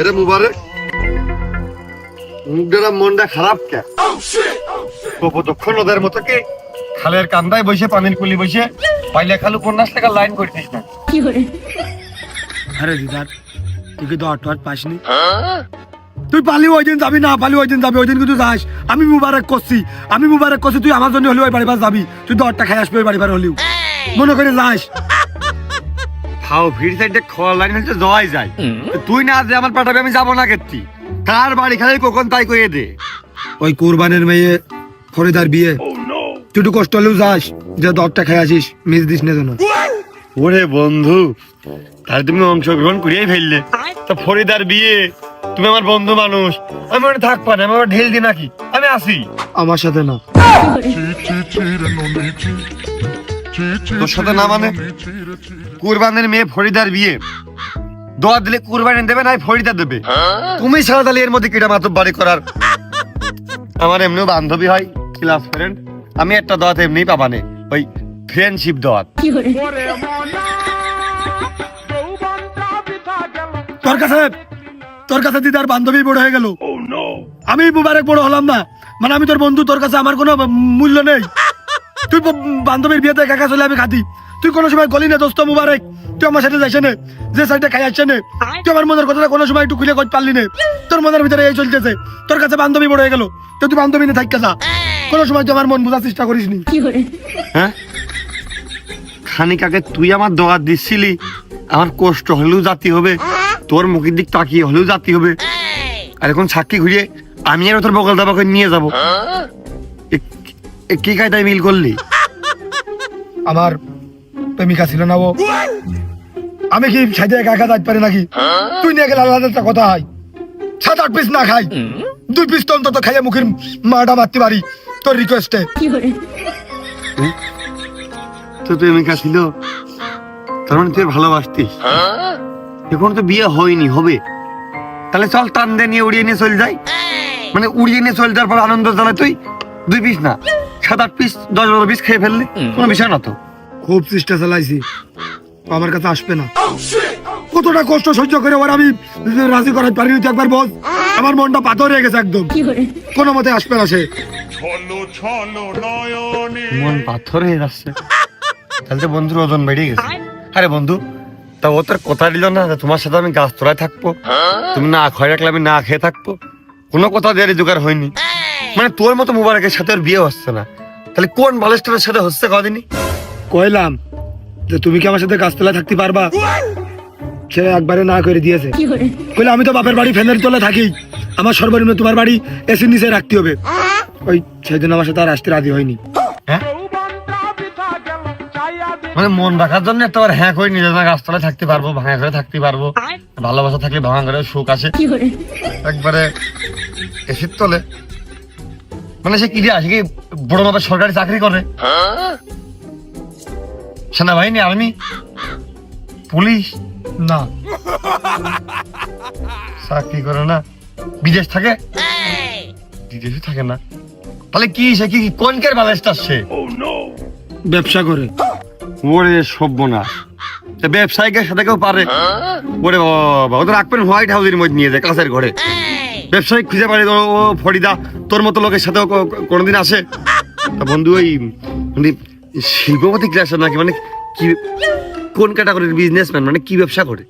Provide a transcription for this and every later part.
এরে মুবারক। মুখটা মনটা খারাপ কে? কপতক্ষ নদের মতো কি? খালের কান্দায় বসে পানির কুলি বসে পাইলে খালু পঞ্চাশ টাকা লাইন করতিস না? আরে দিদার তুই কি দশ টট পাসনি? তুই পালি ওই দিন যাবি না পালি ওই দিন যাবি ওই দিন কিন্তু যাস। আমি মুবারক করছি আমি মুবারক করছি তুই আমার জন্য হলেও ওই বাড়ি পাশ যাবি। তুই দশটা খাই আসবি ওই বাড়ি পার হলেও। মনে করে যাস। খাও ভিড় সাইডে খাওয়ার লাইন হচ্ছে যাওয়াই যায়। তুই না যে আমার পাঠাবি আমি যাব না কেতি কার বাড়ি খালি কখন তাই কইয়ে দে। ওই কোরবানের মেয়ে ফরিদার বিয়ে। তুই একটু কষ্ট হলেও যাস যে দশটা খাই আসিস মিস দিস না যেন। ওরে বন্ধু তাহলে তুমি অংশগ্রহণ করিয়াই ফেললে। তা ফরিদার বিয়ে তুমি আমার বন্ধু মানুষ। আমি ওখানে থাকবা না আমি আবার ঢেল দি নাকি? আমি আসি। আমার সাথে না তোর সাথে না মানে? কুরবানের মেয়ে ফরিদার বিয়ে। দোয়া দিলে কুরবানি দেবে না ফরিদা দেবে। তুমি ছাড়া তাহলে এর মধ্যে কিটা মাতব বাড়ি করার? আমার এমনিও বান্ধবী হয় ক্লাস ফ্রেন্ড আমি একটা দোয়াত এমনি পাবানে ওই ফ্রেন্ডশিপ দোয়াত। তোর কাছে তোর কাছে দিদার বান্ধবী বড় হয়ে গেল। আমি মুবারক বড় হলাম না। মানে আমি তোর বন্ধু তোর কাছে আমার কোনো মূল্য নেই। তুই বান্ধবীর বিয়েতে একা চলে আমি খাতি। তুই কোনো সময় গলি না দোস্ত মুবারক। তুই আমার সাথে যাইছে নে যে সাইডে খাই আসছে নে। তুই আমার মনের কথাটা কোনো সময় একটু খুলে কই পারলি নে। তোর মনের ভিতরে এই চলতেছে। তোর কাছে বান্ধবী বড় হয়ে গেল। তো তুই বান্ধবী নিয়ে থাকতে যা। কোনো সময় তুই আমার মন বোঝার চেষ্টা করিস নি। হ্যাঁ? খানিকাকে তুই আমার দোয়া দিচ্ছিলি। আমার কষ্ট হলেও জাতি হবে। তোর মুখের দিক তাকিয়ে হলেও জাতি হবে। আর এখন সাক্ষী ঘুরিয়ে আমি আর তোর বগল দাবাকে নিয়ে যাব। কি কায়দায় মিল করলি? আমার প্রেমিকা ছিল না ও। আমি কি সাইডে একা একা যাইতে পারি নাকি? তুই নিয়ে গেলে আলাদা একটা কথা হয়। সাত আট পিস না খাই। দুই পিস তো অন্তত খাইয়ে মুখের মাটা মারতে পারি তোর রিকোয়েস্টে তো প্রেমিকা ছিল তার মানে তুই ভালোবাসতিস। এখন তো বিয়ে হয়নি হবে। তাহলে চল টান দিয়ে নিয়ে উড়িয়ে নিয়ে চলে যাই। মানে উড়িয়ে নিয়ে চলে যাওয়ার পর আনন্দ জ্বালা তুই দুই পিস না সাত আট পিস দশ বারো পিস খেয়ে ফেললি কোনো বিষয় না তো। খুব চেষ্টা চালাইছি আমার কাছে আসবে না। কতটা কষ্ট সহ্য করে ওর আমি রাজি করাতে পারিনি তুই একবার বল। আমার মনটা পাথর হয়ে গেছে একদম। কোনো মতে আসবে না সে। মন পাথর হয়ে যাচ্ছে। তাহলে তো বন্ধুর ওজন বেড়ে গেছে। আরে বন্ধু তা ও তোর কথা দিল না তোমার সাথে আমি গাছ তোলায় থাকব। তুমি না খয় রাখলে আমি না খেয়ে থাকব। কোনো কথা দেয়ারি জোগাড় হয়নি। মানে তোর মতো মুবারকের সাথে ওর বিয়ে হচ্ছে না। তাহলে কোন বালেস্টারের সাথে হচ্ছে কদিনই? কইলাম যে তুমি কি আমার সাথে গাছতলায় থাকতে পারবা? সে একবারে না করে দিয়েছে। কইলে আমি তো বাপের বাড়ি ফ্যানের তলে থাকি। আমার সর্বনিম্ন তোমার বাড়ি এসির নিচে রাখতে হবে। ওই সেই জন্য আমার সাথে আর আসতে রাজি হয়নি। হ্যাঁ? মানে মন রাখার জন্য একটা বার হ্যাঁ করে নিজে গাছতলায় থাকতে পারব ভাঙা করে থাকতে পারব। ভালোবাসা থাকলে ভাঙা করে সুখ আসে একবারে এসির তলে। মানে সে কি আসে কি বড় মাপের সরকারি চাকরি করে? সেনাবাহিনী আর্মি পুলিশ? না। চাকরি করে না। বিদেশ থাকে? বিদেশে থাকে না। তাহলে কি সে কি কোনকের ব্যালেন্সটা সে ব্যবসা করে। ওরে সভ্যনাশ তা ব্যবসায়িকের সাথে কেউ পারে? ওরে বাবা ওদের রাখবেন হোয়াইট হাউসের মধ্যে নিয়ে যায় কাছের ঘরে। ব্যবসায়িক খুঁজে পারে ও ও ফরিদা তোর মতো লোকের কো- কোনোদিন আসে? বন্ধু ওই মানে শিল্পপতি ক্লাসের নাকি মানে কি কোন ক্যাটাগরির বিজনেসম্যান মানে কি ব্যবসা করে?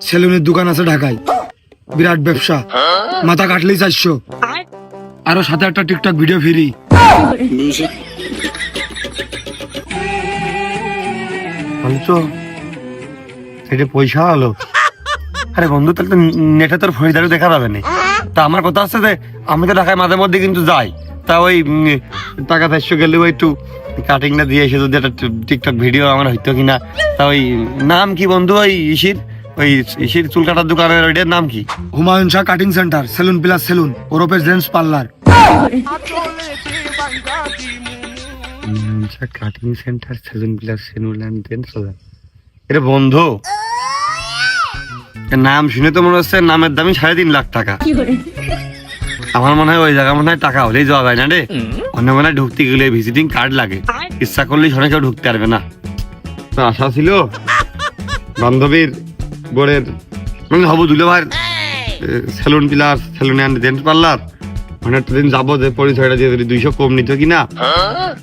সেলুনের দোকান আছে ঢাকায়। বিরাট ব্যবসা। মাথা কাটলেই চারশো। আরও সাথে একটা টিকটক ভিডিও ফ্রি। তো এটা পয়সা হলো আরে বন্ধু তাহলে তো নেটে তোর ফরিদারও দেখা যাবে না। তা আমার কথা আছে যে আমি তো ঢাকায় মাঝে মধ্যে কিন্তু যাই। তা ওই টাকা চারশো গেলে ওই একটু কাটিংটা দিয়ে এসে যদি একটা টিকটক ভিডিও আমার হইতো কিনা। তা ওই নাম কি বন্ধু ওই ইসির ওই ইসির চুল কাটার দোকানের ওইটার নাম কি? Humayun Shah cutting centre salon plus salon ওরপে gents parlour cutting centre salon plus salon and এটা বন্ধু এর নাম শুনে তো মনে হচ্ছে নামের দামই সাড়ে তিন লাখ টাকা। আমার মনে হয় ওই জায়গা মনে হয় টাকা হলেই যাওয়া যায় না রে। অন্য মনে হয় ঢুকতে গেলে ভিজিটিং কার্ড লাগে। ইচ্ছা করলেই সনে কেউ ঢুকতে পারবে না। তো আশা ছিল বান্ধবীর বোরের মানে হবু দুলে ভাইয়ের salon pillar salon and gents parlour মানে একটা দিন যাব যে পরিচয়টা দিয়ে যদি দুইশো কম নিত কিনা?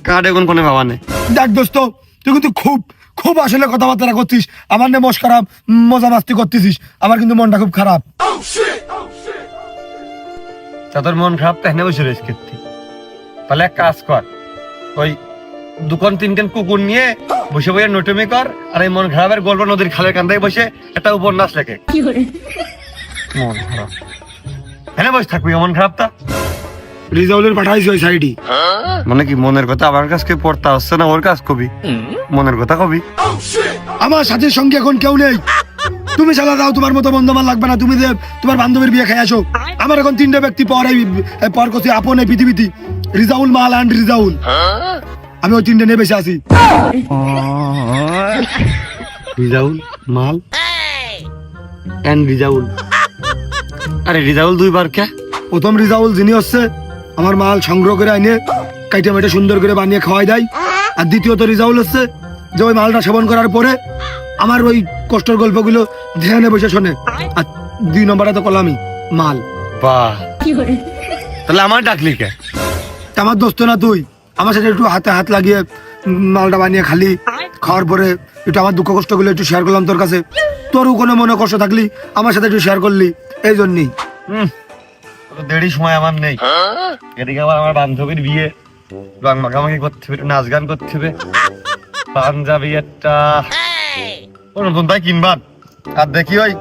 কার্ড এখন কোনো নেই দেখ দোস্ত তুই কিন্তু খুব খুব আসলে কথাবার্তা করছিস। আমার নে মস্কারা উম, মজা মাস্তি করতেছিস। আমার কিন্তু মনটা খুব খারাপ। তা তোর মন খারাপ তাই না বসে রয়েছে তাহলে এক কাজ কর ওই দুকান তিনখান কুকুর নিয়ে বসে বসে নটমি কর আর এই মন খারাপের গল্প নদীর খালের কান্দায় বসে একটা উপন্যাস লেখে। মন খারাপ। হ্যাঁ বসে থাকবি মন খারাপটা? রিজাউলের পাঠাইছি ওই সাইডে মানে কি মনের কথা আমার কাছে পড়তে আসছে না ওর কাজ কবি? মনের কথা কবি? আমার সাথের সঙ্গে এখন কেউ নেই। তুমি চালা দাও তোমার মতো বন্ধু আমার লাগবে না। তুমি যে তোমার বান্ধবীর বিয়ে খেয়ে আসো আমার এখন তিনটে ব্যক্তি পর এই পর করছি আপন এই পৃথিবীতে। রিজাউল মাল অ্যান্ড রিজাউল। আমি ওই তিনটে নিয়ে বেশি আছি। রিজাউল মাল এন্ড রিজাউল। আরে রিজাউল দুইবার কে? প্রথম রিজাউল যিনি হচ্ছে আমার মাল সংগ্রহ করে আইনে কাইটে মেটে সুন্দর করে বানিয়ে খাওয়াই দেয়। আর দ্বিতীয়ত রিজাউল হচ্ছে যে ওই মালটা সেবন করার পরে আমার ওই কষ্টের গল্পগুলো ধ্যানে বসে শোনে। আর দুই নম্বরটা তো কলামি মাল। বাহ। তাহলে আমার ডাকলি কে? আমার দোস্ত না তুই? আমার সাথে একটু হাতে হাত লাগিয়ে মালটা বানিয়ে খালি খাওয়ার পরে একটু আমার দুঃখ কষ্টগুলো একটু শেয়ার করলাম তোর কাছে। তোরও কোনো মনে কষ্ট থাকলি আমার সাথে একটু শেয়ার করলি এই জন্যই। দেরি সময় আমার নেই। এদিকে আবার আমার বান্ধবীর বিয়ে। রং মাখামাখি করতে হবে নাচ গান করতে হবে। পাঞ্জাবি একটা। ও নতুন তাই কিনবান আর দেখি ওই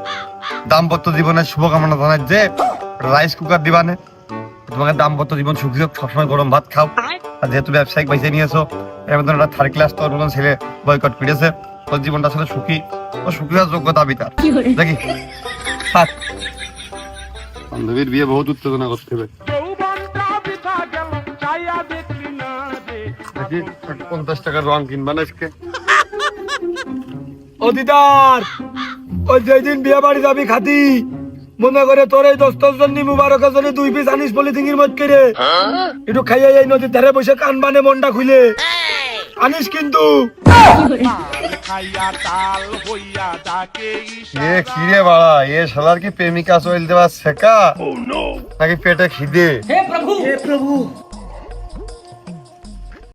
দাম্পত্য জীবনের শুভকামনা জানাই যে রাইস কুকার দিবানে। তোমাকে দাম্পত্য জীবন সুখী হোক সবসময় গরম ভাত খাও। আর যেহেতু ব্যবসায়িক বাইসে নিয়েছো এর মধ্যে একটা থার্ড ক্লাস তোর মতন ছেলে বয়কট করেছে। তোর জীবনটা আসলে সুখী। ও সুখী হওয়ার যোগ্যতা বিতার দেখি। থাক। বান্ধবীর বিয়ে বহুত উত্তেজনা করতে হবে। পঞ্চাশ টাকার রং কিনবা না আজকে। ও ওই যেদিন বিয়ে বাড়ি যাবি খাতি মনে করে তোর এই দোস্তর জন্য মুবারকের জন্য দুই পিস আনিস পলিথিনের মধ্যে রে। একটু খাইয়ে এই নদীর ধারে বসে কান বানে মনটা খুলে। আনিস কিন্তু। এ কিরে বাড়া এ কি প্রেমিকা চলতে দেওয়া শেখা oh, নাকি পেটে খিদে? হে প্রভু। হে প্রভু।